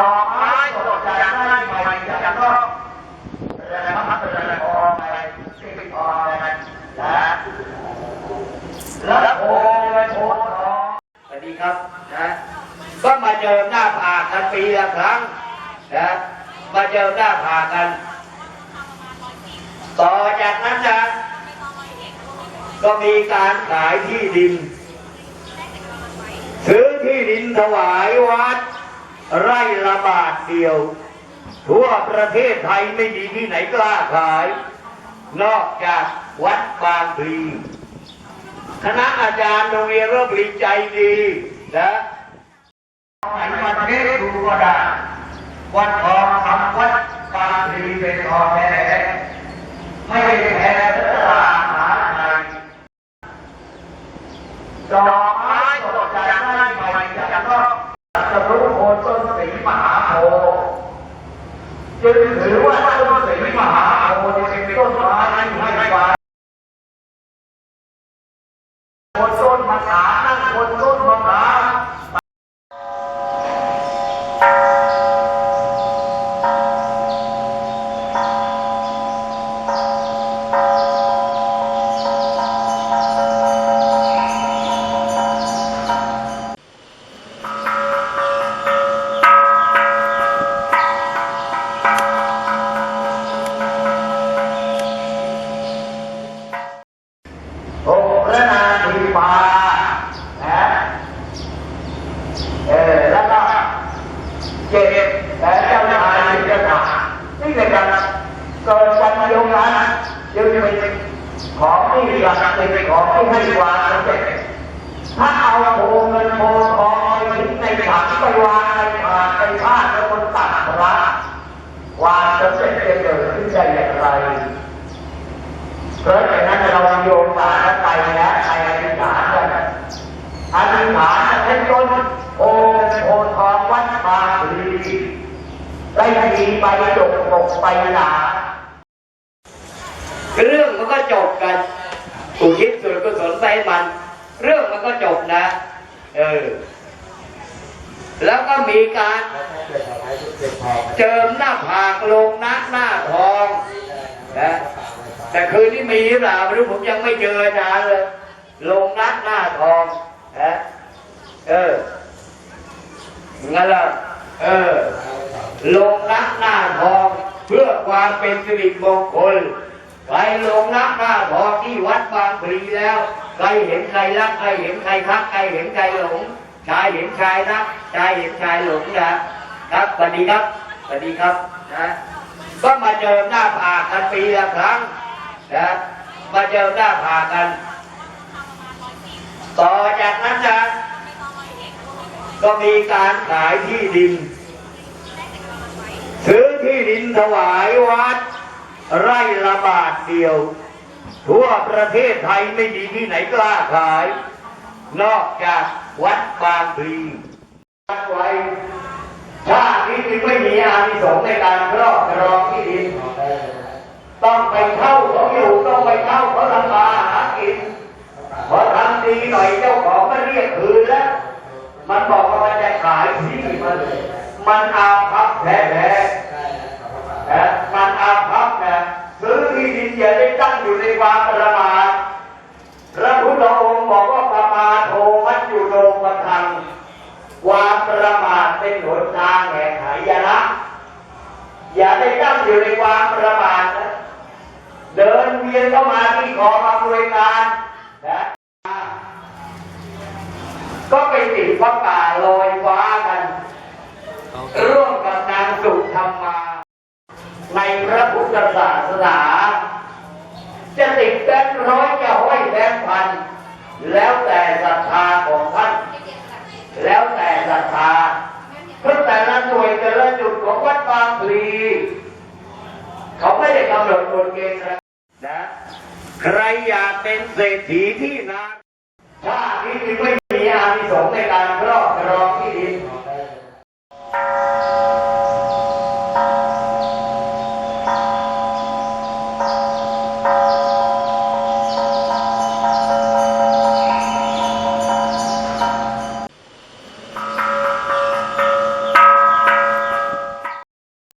ดอกไม้สดจากไร่ใหม่จากนอกเป็นอะไรครับเป็นอะไรทองอะไรที่เป็นทองอะไรนะแล้วโพโพทองสวัสดีครับนะก็มาเจอหน้าผากันปีละครั้งนะมาเจอหน้าผากัน ต่อจากนั้นนะก็มีการขายที่ดินซื้อที่ดินถวายวัด บาทเดียว ทั่วประเทศไทยไม่มีที่ไหนกล้าขาย นอกจากวัดบางพลีคณะอาจารย์โรงเรียนร่มรีใจดีนะไหนมาเทศดูก็ได้วัดทองทำวัดบางพลีเป็นทองแท้ไม่แพ้ตลาดหาไทยดอกไม้สดจากไร่ใหม่จากนอกจะรู้โคน ต้นสีมหาโพธิ์จึงถือว่าต้นสีมหาโพธิ์เป็นต้นไม้ที่ให้ไว้คนต้นมะขามนั่งคนต้นมะขา ของที่ศักดิ์สิทธิ์ของที่ให้ความสำเร็จถ้าเอาโพเงินโพทองไปทิ้งในถังไปวางในถาดไปพาดแล้วคนตักพระความสำเร็จจะเกิดขึ้นได้อย่างไรเพราะฉะนั้นเราโยมมาแล้วไปแล้วไปอธิษฐานกันอธิษฐานจะให้ต้นโอโพทองวัดบางพลีได้ดีไปจบปกไปหนา เรื่องมันก็จบกันอุทิศส่วนกุศลไปให้มัน เรื่องมันก็จบนะ เออ แล้วก็มีการเจิมหน้าผากลงนักหน้าทองนะแต่คืนนี้มีหรือเปล่าไม่รู้ผมยังไม่เจออาจารย์เลย ลงนักหน้าทองนะเอองั้นละเออ ลงนักหน้าทอง เพื่อความเป็นสิริมงคล ใครลงนักหน้าทองที่วัดบางพลีแล้ว ใครเห็นใครรักใครเห็นใครทักใครเห็นใครหลง ชายเห็นชายรักชายเห็นชายหลงนะครับสวัสดีครับสวัสดีครับนะก็มาเจอหน้าผากันปีละครั้งนะมาเจอหน้าผากัน ต่อจากนั้นนะก็มีการขายที่ดิน ซื้อที่ดินถวายวัด ไร่ละบาทเดียว ทั่วประเทศไทยไม่มีที่ไหนกล้าขาย นอกจากวัดบางพลีวัดไว้ชาตินี้จึงไม่มีอานิสงส์ในการครอบครองที่ดินต้องไปเช่าเขาอยู่ต้องไปเช่าเขาทำมาหากินพอทำดีหน่อยเจ้าของก็เรียกคืนแล้วมันบอกว่ามันจะขายที่มันมันอาภัพแท้ๆ ความประมาทพระพุทธองค์บอกว่าประมาทโทมัจจุโนปทังความประมาทเป็นหนทางแห่งหายนะอย่าได้ตั้งอยู่ในความประมาทนะเดินเวียนเข้ามาที่กองอำนวยการนะก็ไปติดพระป่าลอยฟ้ากันร่วมกับนางสุธรรมา ในพระพุทธศาสนา จะติดแบงค์ร้อยจะห้อยแบงค์พัน แล้วแต่ศรัทธาของท่าน แล้วแต่ศรัทธาเพราะแต่ละหน่วยแต่ละจุดของวัดบางพลีเขาไม่ได้กำหนดกฎเกณฑ์นะนะ ใครอยากเป็นเศรษฐีที่นานชาตินี้ไม่